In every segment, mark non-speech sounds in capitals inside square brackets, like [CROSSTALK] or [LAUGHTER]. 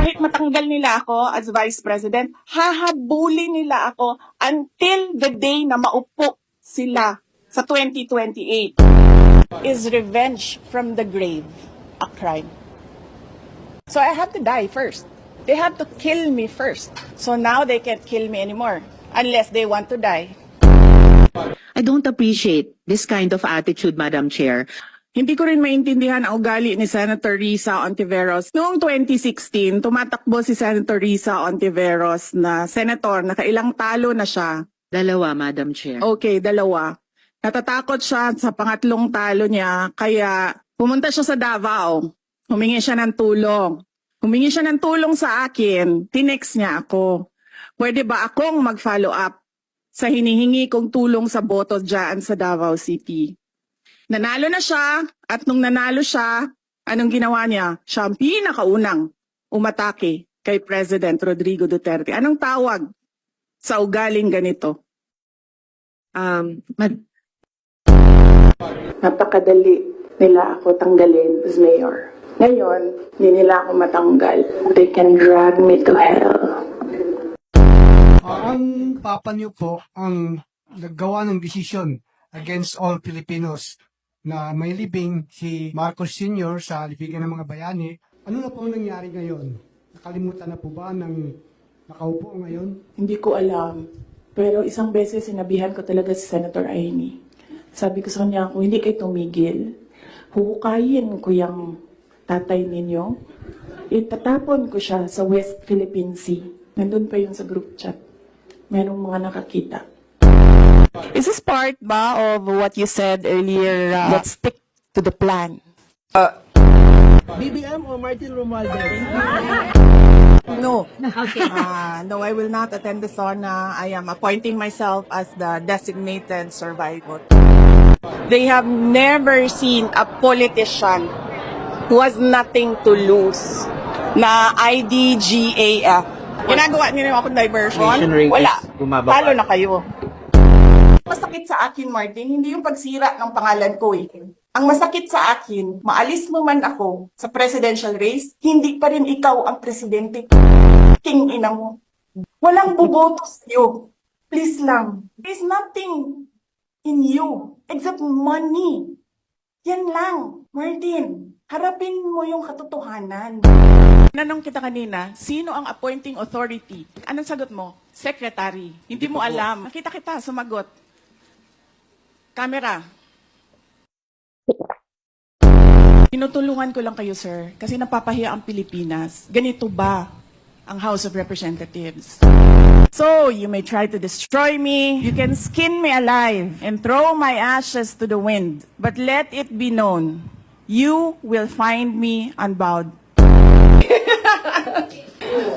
Kahit matanggal nila ako as vice president, hahabulin nila ako until the day na maupo sila sa 2028. Is revenge from the grave a crime? So I have to die first. They have to kill me first. So now they can't kill me anymore unless they want to die. I don't appreciate this kind of attitude, Madam Chair. Hindi ko rin maintindihan ang ugali ni Senator Risa Ontiveros. Noong 2016, tumatakbo si Senator Risa Ontiveros na senator, nakailang talo na siya. Dalawa, Madam Chair. Okay, dalawa. Natatakot siya sa pangatlong talo niya, kaya pumunta siya sa Davao. Humingi siya ng tulong. Humingi siya ng tulong sa akin. Tinex niya ako. Pwede ba akong mag-follow up sa hinihingi kong tulong sa boto dyan sa Davao City? Nanalo na siya at nung nanalo siya, anong ginawa niya? Siya ang pinakaunang umatake kay President Rodrigo Duterte. Anong tawag sa ugaling ganito? Um, Mad- napakadali nila ako tanggalin as mayor. Ngayon, hindi nila ako matanggal. They can drag me to hell. Ang papa niyo po ang naggawa ng desisyon against all Filipinos na may libing si Marcos Sr. sa libigan ng mga bayani. Ano na po ang nangyari ngayon? Nakalimutan na po ba ng nakaupo ngayon? Hindi ko alam. Pero isang beses sinabihan ko talaga si Senator Aini. Sabi ko sa kanya, kung hindi kayo tumigil, huhukayin ko yung tatay ninyo. Itatapon ko siya sa West Philippine Sea. Nandun pa yun sa group chat. Merong mga nakakita. Is this part ba of what you said earlier? uh, Let's stick to the plan. BBM o Martin Romualdez? [LAUGHS] No. Uh, no, I will not attend the SONA. I am appointing myself as the designated survivor. They have never seen a politician who has nothing to lose na IDGAF. Ginagawa niyo akong diversion? Wala. Talo na kayo. Masakit sa akin, Martin, hindi yung pagsira ng pangalan ko eh. Ang masakit sa akin, maalis mo man ako sa presidential race, hindi pa rin ikaw ang presidente. King ina mo. Walang buboto sa'yo. Please lang. There's nothing in you except money. Yan lang. Martin, harapin mo yung katotohanan. Nanong kita kanina, sino ang appointing authority? Anong sagot mo? Secretary. Hindi mo alam. Nakita kita, sumagot. Camera. Tinutulungan ko lang kayo, sir, kasi napapahiya ang Pilipinas. Ganito ba ang House of Representatives? So, you may try to destroy me, you can skin me alive, and throw my ashes to the wind. But let it be known, you will find me unbowed. [LAUGHS]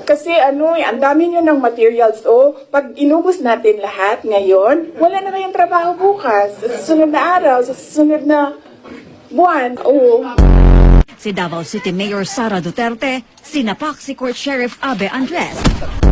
Kasi ano eh, ang dami nyo ng materials. Oh, pag inubos natin lahat ngayon, wala na kayong trabaho bukas. Sa susunod na araw, sa susunod na buwan. Oh, Si Davao City Mayor Sara Duterte, sinapak si Court Sheriff Abe Andres.